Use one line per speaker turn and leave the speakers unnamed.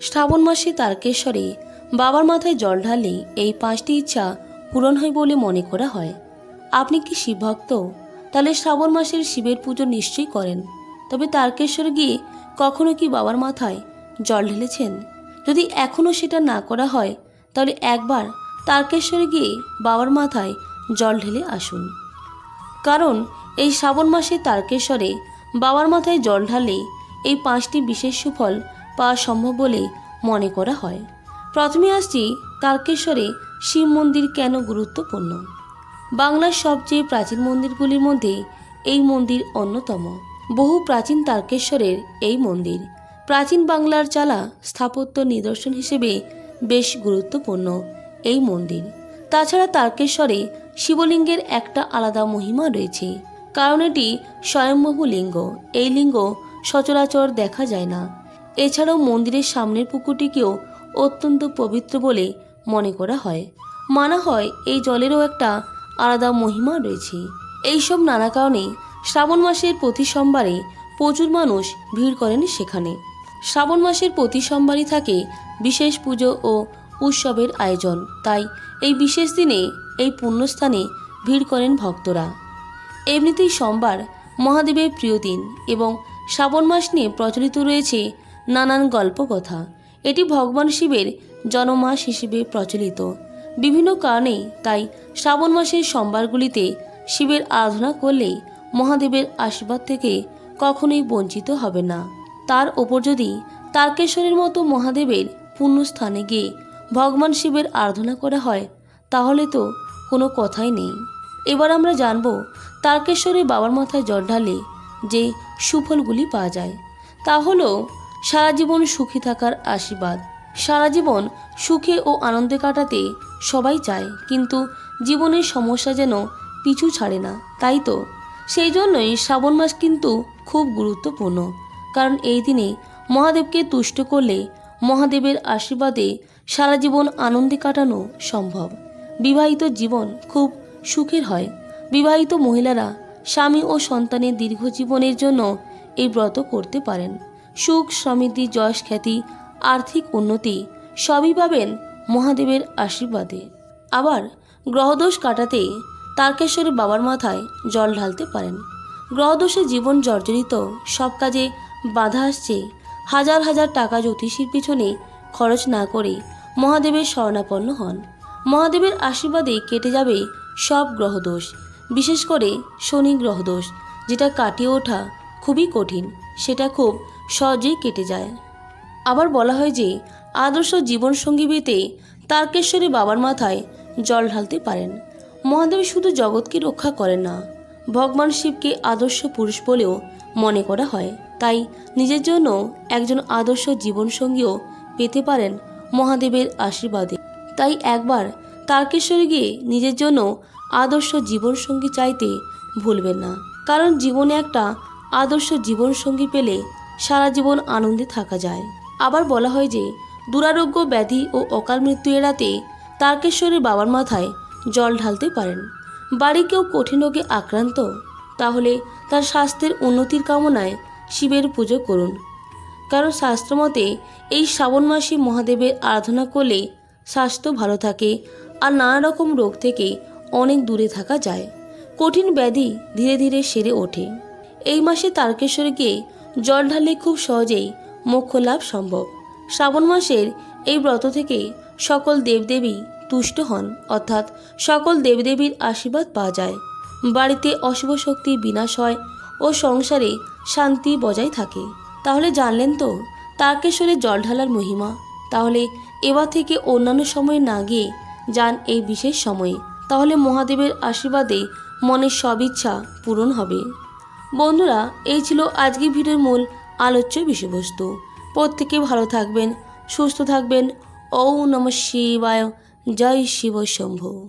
শ্রাবণ মাসে তারকেশ্বরে বাবার মাথায় জল ঢালে এই পাঁচটি ইচ্ছা পূরণ হয় বলে মনে করা হয়। আপনি কি শিবভক্ত? তাহলে শ্রাবণ মাসের শিবের পুজো নিশ্চয়ই করেন। তবে তারকেশ্বর গিয়ে কখনো কি বাবার মাথায় জল ঢেলেছেন? যদি এখনও সেটা না করা হয়, তাহলে একবার তারকেশ্বরে গিয়ে বাবার মাথায় জল ঢেলে আসুন। কারণ এই শ্রাবণ মাসে তারকেশ্বরে বাবার মাথায় জল ঢালে এই পাঁচটি বিশেষ সুফল পাওয়া সম্ভব বলে মনে করা হয়। প্রথমে আসছি তারকেশ্বরে শিব মন্দির কেন গুরুত্বপূর্ণ? বাংলার সবচেয়ে প্রাচীন মন্দিরগুলির মধ্যে এই মন্দির অন্যতম। বহু প্রাচীন তারকেশ্বরের এই মন্দির। প্রাচীন বাংলার চালা স্থাপত্য নিদর্শন হিসেবে বেশ গুরুত্বপূর্ণ এই মন্দির। তাছাড়া তারকেশ্বরে শিবলিঙ্গের একটা আলাদা মহিমা রয়েছে। কারণ এটি স্বয়ম্ভবু লিঙ্গ। এই লিঙ্গ সচরাচর দেখা যায় না। এছাড়াও মন্দিরের সামনের পুকুরটিকেও অত্যন্ত পবিত্র বলে মনে করা হয়। মানা হয় এই জলেরও একটা আলাদা মহিমা রয়েছে। এইসব নানা কারণে শ্রাবণ মাসের প্রতি সোমবারে প্রচুর মানুষ ভিড় করেন সেখানে। শ্রাবণ মাসের প্রতি সোমবারই থাকে বিশেষ পুজো ও উৎসবের আয়োজন। তাই এই বিশেষ দিনে এই পুণ্যস্থানে ভিড় করেন ভক্তরা। এমনিতেই সোমবার মহাদেবের প্রিয় দিন এবং শ্রাবণ মাস নিয়ে প্রচলিত রয়েছে নানান গল্পকথা এটি ভগবান শিবের জন্মমাস হিসেবে প্রচলিত। বিভিন্ন কারণে তাই শ্রাবণ মাসের সোমবারগুলিতে শিবের আরাধনা করলে মহাদেবের আশীর্বাদ থেকে কখনোই বঞ্চিত হবে না। তার ওপর যদি তারকেশ্বরের মতো মহাদেবের পুণ্যস্থানে গিয়ে ভগবান শিবের আরাধনা করা হয়, তাহলে তো কোনো কথাই নেই। এবার আমরা জানব তারকেশ্বরে বাবার মাথায় জল ঢালে যে সুফলগুলি পাওয়া যায়। তা হলো সারা জীবন সুখী থাকার আশীর্বাদ। সারা জীবন সুখে ও আনন্দে কাটাতে সবাই চায়, কিন্তু জীবনের সমস্যা যেন পিছু ছাড়ে না, তাই তো? সেই জন্যই শ্রাবণ মাস কিন্তু খুব গুরুত্বপূর্ণ। কারণ এই দিনে মহাদেবকে তুষ্ট করলে মহাদেবের আশীর্বাদে সারা জীবন আনন্দে কাটানো সম্ভব। বিবাহিত জীবন খুব সুখের হয়। বিবাহিত মহিলারা স্বামী ও সন্তানের দীর্ঘ জীবনের জন্য এই ব্রত করতে পারেন। সুখ, সমৃদ্ধি, যশ, খ্যাতি, আর্থিক উন্নতি সবই পাবেন মহাদেবের আশীর্বাদে। আবার গ্রহদোষ কাটাতে তারকেশ্বরের বাবার মাথায় জল ঢালতে পারেন। গ্রহদোষে জীবন জর্জরিত, সব কাজে বাধা আসছে। হাজার হাজার টাকা জ্যোতিষীর পিছনে খরচ না করে মহাদেবের শরণাপন্ন হন। মহাদেবের আশীর্বাদে কেটে যাবে সব গ্রহদোষ, বিশেষ করে শনি গ্রহদোষ, যেটা কাটিয়ে ওঠা খুবই কঠিন, সেটা খুব সহজেই কেটে যায়। আবার বলা হয় যে, আদর্শ জীবনসঙ্গী পেতে তারকেশ্বরী বাবার মাথায় জল ঢালতে পারেন। মহাদেব শুধু জগৎকে রক্ষা করেন না, ভগবান শিবকে আদর্শ পুরুষ বলেও মনে করা হয়। তাই নিজের জন্য একজন আদর্শ জীবনসঙ্গীও পেতে পারেন মহাদেবের আশীর্বাদে। তাই একবার তারকেশ্বরে গিয়ে নিজের জন্য আদর্শ জীবনসঙ্গী চাইতে ভুলবেন না। কারণ জীবনে একটা আদর্শ জীবনসঙ্গী পেলে সারা জীবন আনন্দে থাকা যায়। আবার বলা হয় যে, দুরারোগ্য ব্যাধি ও অকাল মৃত্যু এড়াতে তারকেশ্বরের বাবার মাথায় জল ঢালতে পারেন। বাড়ি কেউ কঠিন রোগে আক্রান্ত? তাহলে তার স্বাস্থ্যের উন্নতির কামনায় শিবের পুজো করুন। কারণ শাস্ত্রমতে এই শ্রাবণ মাসে মহাদেবের আরাধনা করলে স্বাস্থ্য ভালো থাকে আর নানা রকম রোগ থেকে অনেক দূরে থাকা যায়। কঠিন ব্যাধি ধীরে ধীরে সেরে ওঠে। এই মাসে তারকেশ্বরে গিয়ে জল ঢাললে খুব সহজেই মোক্ষ লাভ সম্ভব। শ্রাবণ মাসের এই ব্রত থেকে সকল দেবদেবী তুষ্ট হন, অর্থাৎ সকল দেবদেবীর আশীর্বাদ পাওয়া যায়। বাড়িতে অশুভ শক্তি বিনাশ হয় ও সংসারে শান্তি বজায় থাকে। তাহলে জানলেন তো তারকেশ্বরে জল ঢালার মহিমা। তাহলে এবার থেকে অন্যান্য সময়ে না গিয়ে যান এই বিশেষ সময়ে। তাহলে মহাদেবের আশীর্বাদে মনের সব ইচ্ছা পূরণ হবে। বন্ধুরা, এই ছিল আজকে ভিডিওর মূল আলোচ্য বিষয়বস্তু। প্রত্যেকে ভালো থাকবেন, সুস্থ থাকবেন। ও নম শিবায়। জয় শিব শম্ভু।